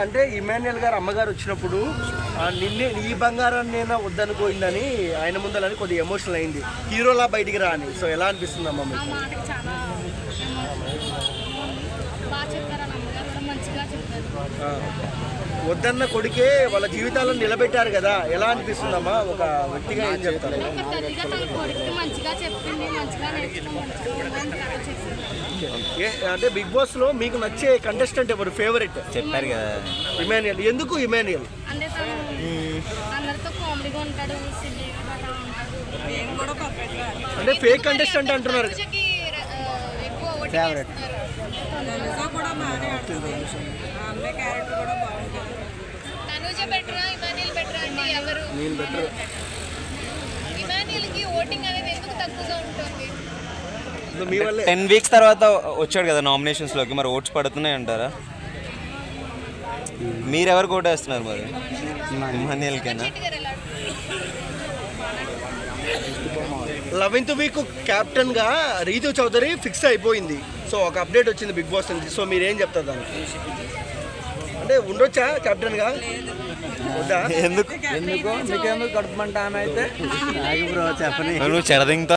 అంటే ఇమాన్యుయల్ గారు అమ్మగారు వచ్చినప్పుడు ఆ నిన్నే ఈ బంగారాన్ని నేను వద్దనుకోయిందని ఆయన ముందలని కొద్దిగా ఎమోషనల్ అయింది. హీరోలా బయటికి రా అని. సో ఎలా అనిపిస్తుంది అమ్మ మీకు? బాగా అమ్మగారు. కూడా మంచిగా చెప్పారు. ఆ. వద్దన్న కొడుకే వాళ్ళ జీవితాలను నిలబెట్టారు కదా. ఎలా అనిపిస్తుందమ్మా? ఒక వ్యక్తిగా ఏం చెప్తారు? అంటే బిగ్ బాస్లో మీకు నచ్చే కంటెస్టెంట్ ఎవరు? ఫేవరెట్ చెప్పారు కదా. ఇమాన్యుయల్ ఎందుకు ఇమాన్యుయల్ అంటే ఫేక్ కంటెస్టెంట్ అంటున్నారు. పూజకి మీ వల్లే. టెన్ వీక్స్ తర్వాత వచ్చాడు కదా నామినేషన్స్లోకి మరి ఓట్స్ పడుతున్నాయి అంటారా? మీరెవరు ఓటేస్తున్నారు మరి? ఎలా లెవెన్త్ వీక్ కెప్టెన్గా రీతు చౌదరి ఫిక్స్ అయిపోయింది. సో ఒక అప్డేట్ వచ్చింది బిగ్ బాస్ నుంచి. సో మీరేం చెప్తారు దానికి? అంటే ఉండొచ్చా కెప్టెన్గా ఎందుకు? ఎందుకు? నీకేందుకు కడుపు మంట ఆమె అయితే? నాకు బ్రో చెప్పని. నువ్వు చెరదింగ్